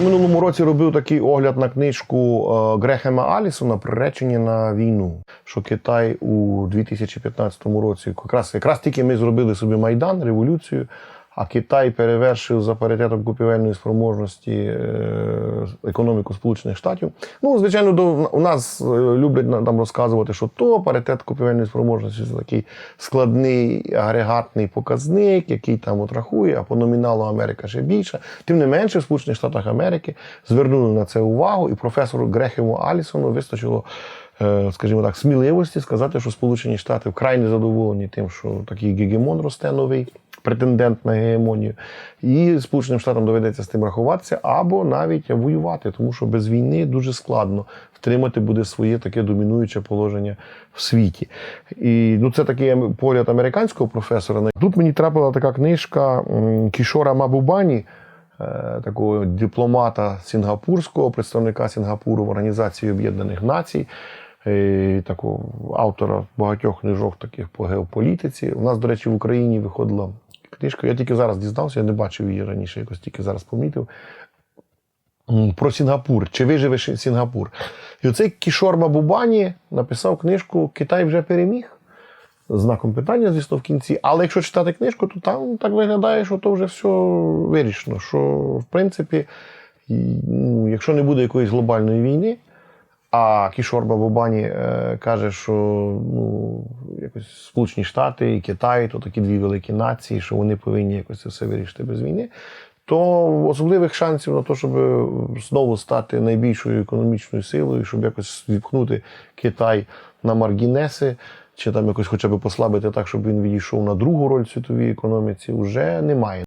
минулому році робив такий огляд на книжку е, Грехема Алісона Приречені на війну. Що Китай у 2015 році, якраз, якраз тільки ми зробили собі Майдан, революцію, а Китай перевершив за паритетом купівельної спроможності е, економіку Сполучених Штатів. Ну, звичайно, до, у нас е, люблять на- там розказувати, що то паритет купівельної спроможності це такий складний агрегатний показник, який там от рахує, а по номіналу Америка ще більше. Тим не менше, в Сполучених Штатах Америки звернули на це увагу, і професору Грехему Алісону вистачило. е, Скажімо так, сміливості сказати, що Сполучені Штати вкрай незадоволені тим, що такий гегемон росте новий, претендент на гегемонію, і Сполученим Штатам доведеться з тим рахуватися або навіть воювати, тому що без війни дуже складно втримати буде своє таке домінуюче положення в світі. І ну, це такий ам- погляд американського професора. Тут мені трапила така книжка Кішора Мабубані. е, Такого дипломата сінгапурського, представника Сінгапуру в Організації Об'єднаних Націй, е, такого автора багатьох книжок таких по геополітиці. У нас, до речі, в Україні виходила книжка. Я тільки зараз дізнався, я не бачив її раніше, якось тільки зараз помітив. Про Сінгапур. Чи виживе Сінгапур? І оцей Кішор Мабубані написав книжку Китай вже переміг. Знаком питання, звісно, в кінці. Але якщо читати книжку, то там так виглядає, що то вже все вирішено. Що, в принципі, ну, якщо не буде якоїсь глобальної війни, а Кішор Бабубані е, каже, що ну, якось Сполучені Штати і Китай то такі дві великі нації, що вони повинні якось це все вирішити без війни. То особливих шансів на те, щоб знову стати найбільшою економічною силою, щоб якось відпхнути Китай на маргінеси, чи там якось хоча б послабити так, щоб він відійшов на другу роль світовій економіці, вже немає.